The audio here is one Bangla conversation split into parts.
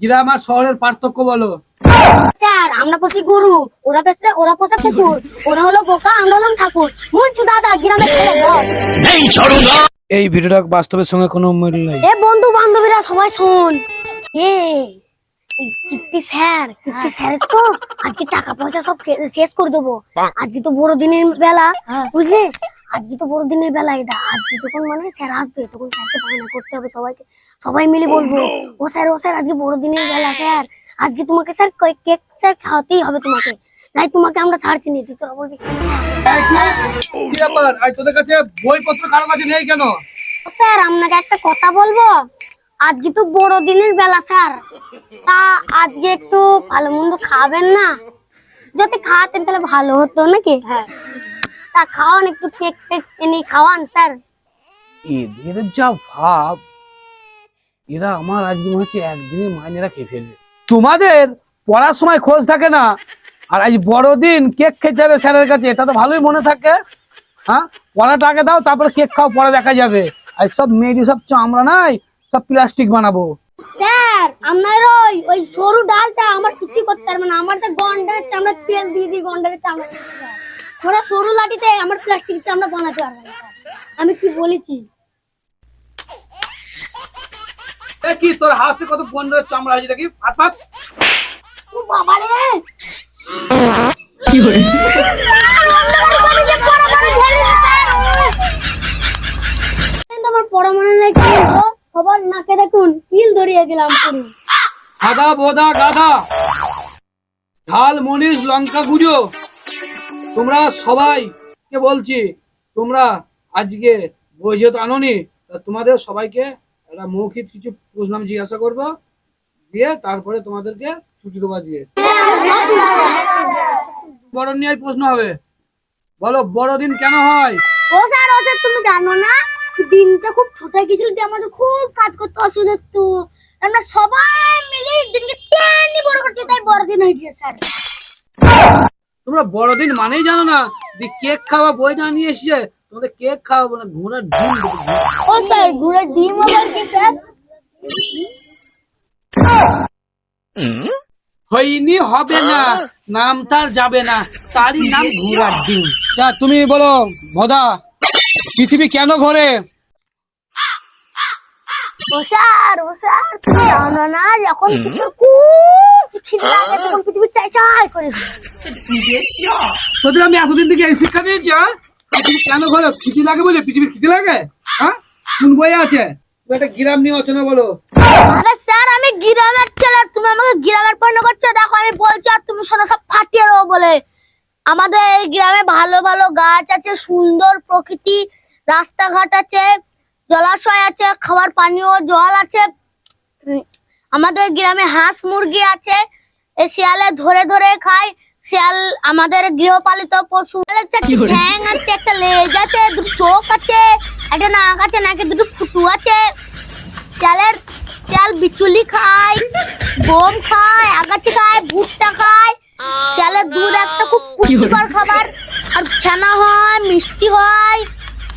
গ্রাম আর শহরের পার্থক্য বলো। স্যার আমরা পোষি গরু ওরা পেছে ওরা পোষে কুকুর ওরা হলো বোকা আমরা হলাম ঠাকুর। মুন্সু দাদা গ্রামের ছেলে বল। এই ভিডিওটা বাস্তবের সঙ্গে কোনো মিল নেই। এ বন্ধু বান্ধবীরা সবাই শোন। এ এই কিপ্টি স্যার কিপ্টি স্যার তো আজকে টাকা পয়সা সব শেষ করে দেবো। আজকে তো বড় দিনের বেলা বুঝলি? আজকে তো বড় দিনের বেলা এটা। আজকে যখন মানে স্যার আসবে তখন স্যারকে বায়না করতে হবে সবাইকে। সবাই মিলে বলব ও স্যার ও স্যার আজকে বড় দিনের বেলা স্যার। আজকে তোমাকে স্যার কেক স্যার খাওয়াতেই হবে তোমাকে। নাই তোমাকে আমরা ছাড়ছি নি তুই তোরা বলবি কি? কি? ব্যাপার? আজ তোদের কাছে বইপত্র কারও কাছে নেই কেন? স্যার আপনাকে একটা কথা বলব? আজকে তো বড় দিনের বেলা স্যার। তা আজকে একটু ভালো মন্দ খাবেন না? যদি খাওয়াতেন তাহলে ভালো হতো নাকি? তা খাওয়ান একটু কেক টেক এনে খাওয়ান স্যার। এদের যা ভাব এরা আমার আজকে মনে হচ্ছে একদিনে মাইনেরা খেয়ে ফেলবে। তোমাদের পড়ার সময় খোঁজ থাকে না আর আজ বড়দিন কেক খেতে যাবে স্যারের কাছে এটা তো ভালোই মনে থাকে। হ্যাঁ? পড়াটা আগে দাও তারপরে কেক খাও পরে দেখা যাবে। আর সব মেয়েরি সব চামড়া নাই সব প্লাস্টিক বানাবো। স্যার আপনার ওই ওই সরু ডালটা আমার কিছু করতে পারবে না আমার তো গন্ডারের চামড়া তেল দিয়ে দিই গন্ডারের চামড়া। ওরা সরু লাঠিতে আমার প্লাস্টিক চামড়া বানাতে পারবে না আমি কি বলেছি? এ কি তোর হাতে কত বন্ধের চামড়া আছে দেখি? হাত পাত ও বাবা রে! কি হলো? আমার পড়া মনে নাই কেন সবার নাকে দেখুন কিল ধরিয়ে গেলাম পুরো। আদা বোদা গাধা। ঝাল মনীষ লঙ্কা গুঁজো। তোমরা সবাই কে বলছি, তোমরা আজকে বই যেহেতু আনোনি তোমাদের সবাইকে একটা মৌখিক কিছু প্রশ্ন জিজ্ঞাসা করব, দিয়ে তারপরে তোমাদেরকে ছুটি দেবো আজকে। বড় নিয়ে প্রশ্ন হবে। বলো বড়দিন কেন হয়? ও স্যার তুমি জানো না, দিনটা খুব ছোট গেছিল, দিয়ে আমাদের খুব কাজ করতে অসুবিধা তো আমরা সবাই মিলে দিনকে টেনে বড় করতে তাই বড়দিন হয়ে গিয়েছে, স্যার। তোমরা বড়দিন মানেই জানো না যে কেক খাওয়া বই না নিয়ে এসছে তোমাদের কেক খাওয়াবো না ঘোড়ার ডিম ও স্যার ঘুরে ডিম আবার কি স্যার? হয়নি হবে না। নাম তার যাবে না। তারই নাম ঘোড়ার ডিম। যা তুমি বলো ভদা পৃথিবী কেন ঘোরে? ও স্যার ও স্যার তুমি জানো না যখন খুব খিদে লাগে তখন পৃথিবী চাই চাই করে তোদের আমি এতদিন থেকে এই শিক্ষা দিয়েছি হ্যাঁ? পৃথিবী কেন খিদি লাগে বলে? পৃথিবীর খিদি লাগে? হ্যাঁ? কোন বই আছে? তুমি একটা গ্রাম নিয়ে বলো। আরে স্যার আমি গ্রামের ছেলে তুমি আমাকে গ্রামের পণ্য করছ? দেখো আমি বলছি আর তুমি শোনো সব ফাটিয়ে দেবো বলে। আমাদের এই গ্রামে ভালো ভালো গাছ আছে সুন্দর প্রকৃতি রাস্তাঘাট আছে। জলাশয় আছে খাবার পানীয় জল আছে আমাদের গ্রামে হাঁস মুরগি আছে এই শিয়ালে ধরে ধরে খায় শিয়াল আমাদের গৃহপালিত পশু। ঠ্যাং আছে একটা লেজ আছে দুটো চোখ আছে একটা নাক আছে নাকে দুটো ফুটু আছে। শিয়ালের শিয়াল বিচুলি খায় গম খায় আগাছি খায় ভুট্টা খায়। শিয়ালের দুধ একটা খুব পুষ্টিকর খাবার আর ছানা হয় মিষ্টি হয়।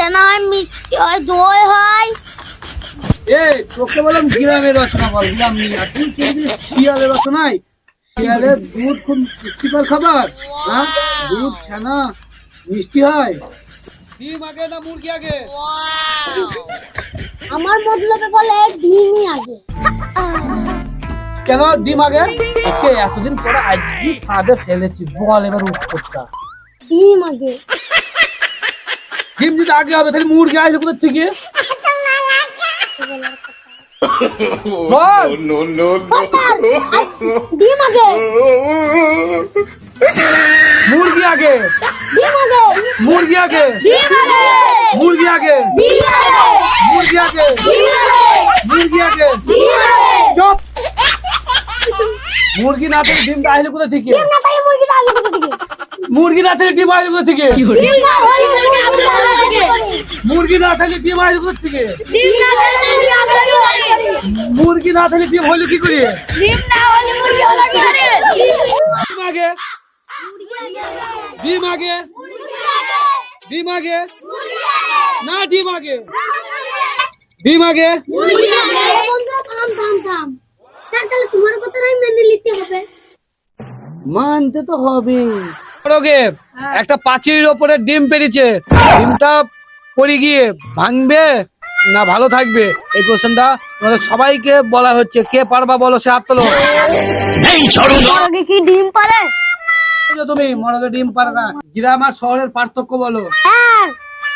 ছানা হয় মিষ্টি হয় দই হয়। তোকে বললাম গ্রামের রচনা বল গ্রাম নিয়ে আর তুই চলবি শিয়ালের রচনায়? শিয়ালের দুধ খুব পুষ্টিকর খাবার হ্যাঁ? দুধ ছানা মিষ্টি হয়। ডিম আগে না মুরগি আগে? আমার মতলবে বলে ডিমই আগে। কেন ডিম আগে? একে এতদিন পরে আজকে ফাঁদে ফেলেছি বল এবার উত্তরটা। ডিম আগে। ডিম যদি আগে হবে তাহলে মুরগি আসবে কোথা থেকে বল ও স্যার আর ডিম আগে মুরগি আগে ডিম আগে মুরগি আগে ডিম আগে মুরগি আগে ডিম আগে মুরগি আগে ডিম আগে মুরগি আগে ডিম আগে চুপ মুরগি না থেকে ডিমটা আসলে কোথা থেকে ডিম না তাই মুরগিটা আগে কোথা থেকে মুরগি না থেকে ডিম আসলে কোথা থেকে মুরগি না থাকলে ডিম আসবে কোথা থেকে? ডিম না হলে মুরগি আয় করে? মুরগি না থাকলে ডিম হলো কি করে? ডিম আগে। ডিম আগে। ডিম আগে। না ডিম আগে। ডিম আগে। তোমার কথা মেনে নিতে হবে মানতে তো হবে হ্যাঁ। একটা পাঁচির ওপরে ডিম পেরিয়েছে ডিমটা পড়ে গিয়ে ভাঙবে না ভালো থাকবে? এই কোশ্চেনটা তোমাদের সবাইকে বলা হচ্ছে। কে পারবা বলো সে হাত তোলো আগে কি ডিম পারে? তুমি মরগে ডিম পারে না। গ্রাম আর শহরের পার্থক্য বলো। হ্যাঁ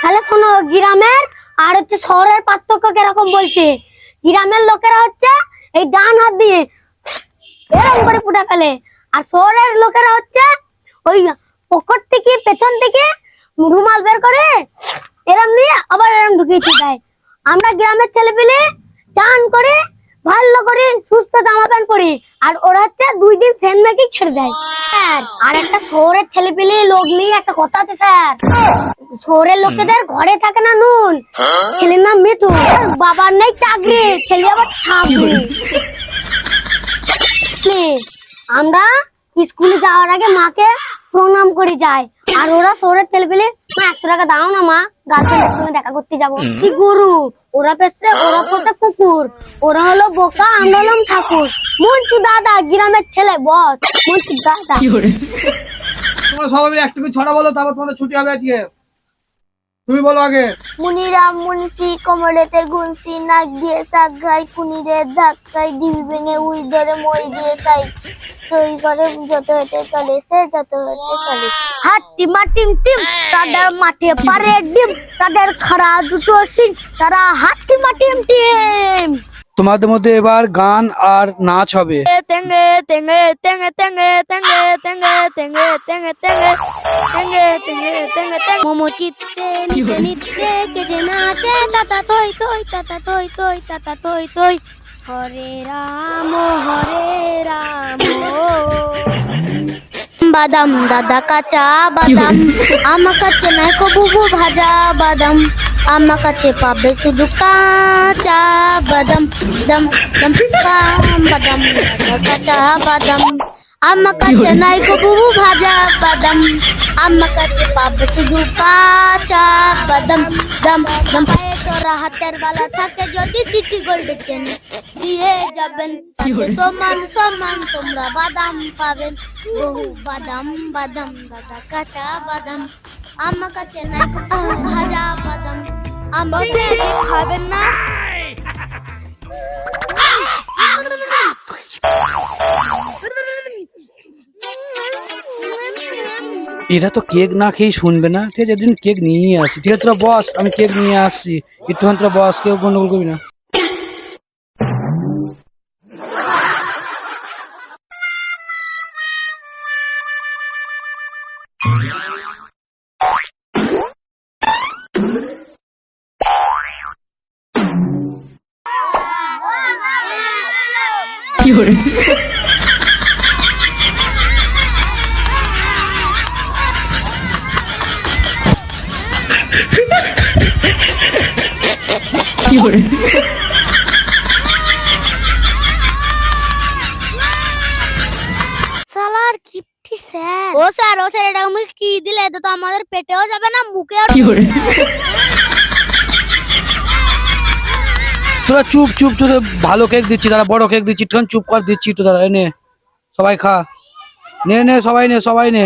তাহলে শোনো গ্রামের আর হচ্ছে শহরের পার্থক্য কীরকম বলছে? গ্রামের লোকেরা হচ্ছে এই ডান হাত দিয়ে এরকম করে ফুটা ফেলে। আর শহরের লোকেরা হচ্ছে ওই পকেট থেকে পেছন থেকে রুমাল বের করে এরম নিয়ে আবার এরম ঢুকিয়ে দিয়ে আমরা গ্রামের ছেলে পেলে চান করে, ভালো করে সুস্থ জামা প্যান্ট পরি। আর ওরা হচ্ছে দুই দিন সেন মেকেই ছেড়ে দেয়। স্যার, আর একটা শহরের ছেলে পেলে লোক নিয়ে একটা কথা আছে, স্যার। শহরের লোকেদের ঘরে থাকে না নুন। ছেলের নাম মিঠু। বাবার নেই চাকরি। ছেলে আবার ছাগরি আমরা স্কুলে যাওয়ার আগে মাকে প্রণাম করে যায়। আর ওরা শহরের তেল পেলে মা একশো টাকা দাও না মা গার্লফ্রেন্ডের সঙ্গে দেখা করতে যাব। কি গরু? ওরা পেছে ওরা পোষে কুকুর। ওরা হলো বোকা আমরা হলাম ঠাকুর। মুন্সি দাদা গ্রামের ছেলে বস। মুন্সি দাদা। তোমরা সবাই মিলে একটু ছড়া বলো তারপর তোমাদের ছুটি হবে আজকে। তুমি বলো আগে। মুনিরাম মুন্সি কমরেতের গুনসি নাক দিয়ে শাক খাই কুনিরের ধাক্কাই দিবি ভেঙে উই ধরে মই দিয়ে তাই সই করে যত হেঁটে চলে সে যত হেঁটে চলে হাতি মাটিম টিম তাদের মাঠে পারে ডিম তাদের খাড়া দুটো সিং তারা হাতি মাটিম টিম। তোমাদের মধ্যে এবার গান আর নাচ হবে হরে রাম হরে রাম বাদাম দাদা কাঁচা বাদাম আমার কাছে নাই কবু ভাজা বাদাম আমার কাছে পাবে শুধু কাঁচা বাদাম দম দম কাম বাদাম দাদা কাঁচা বাদাম আমার কাছে নাই কো বুবু ভাজা বাদাম আমার কাছে পাবে শুধু কাঁচা বাদাম দম দম পায়ে তোরা হাতের বালা থাকে যদি সিটি গোল্ড চেন দিয়ে যাবেন সাথে সমান সমান তোমরা বাদাম পাবেন বহু বাদাম বাদাম দাদা কাঁচা বাদাম আমার কাছে নাই কো বুবু ভাজা বাদাম আমার খাবেন না এরা তো কেক না খেয়ে শুনবে না। ঠিক আছে একদিন কেক নিয়ে আসি। ঠিক আছে তোরা বস আমি কেক নিয়ে আসছি একটুখান তোরা বস কেউ গন্ডগোল করবি না। সালার কিট্টি স্যার ও স্যার ও স্যার এটা আমি কি দিলে এটা তো আমাদের পেটেও যাবে না মুখেও তোরা চুপ চুপ, তোদের ভালো কেক দিচ্ছি তারা বড় কেক দিচ্ছি চুপ কর, দিচ্ছি তো তারা এনে, সবাই খা। নে নে, সবাই নে সবাই নে।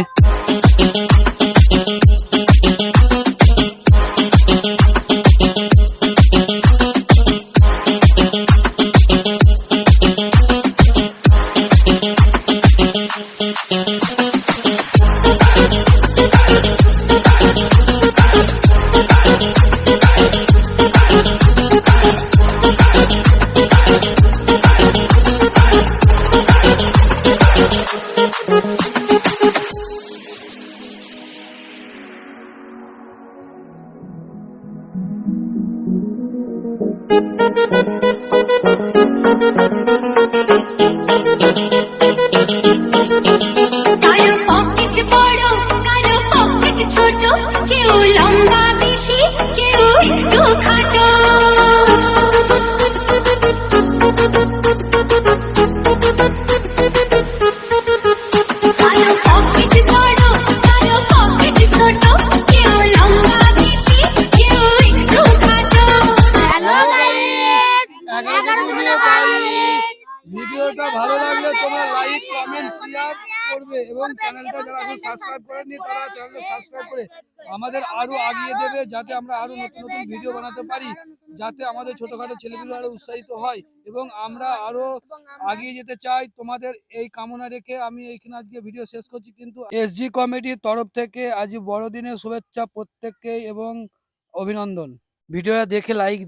আমাদের আরও আগিয়ে দেবে যাতে আমরা আরও নতুন নতুন ভিডিও বানাতে পারি যাতে আমাদের ছোটখাটো ছেলেগুলো আরও উৎসাহিত হয় এবং আমরা আরও আগিয়ে যেতে চাই। তোমাদের এই কামনা রেখে আমি এইখানে আজকে ভিডিও শেষ করছি কিন্তু এসজি কমেডির তরফ থেকে আজ বড়দিনের শুভেচ্ছা প্রত্যেককে এবং অভিনন্দন। ভিডিওটা দেখে লাইক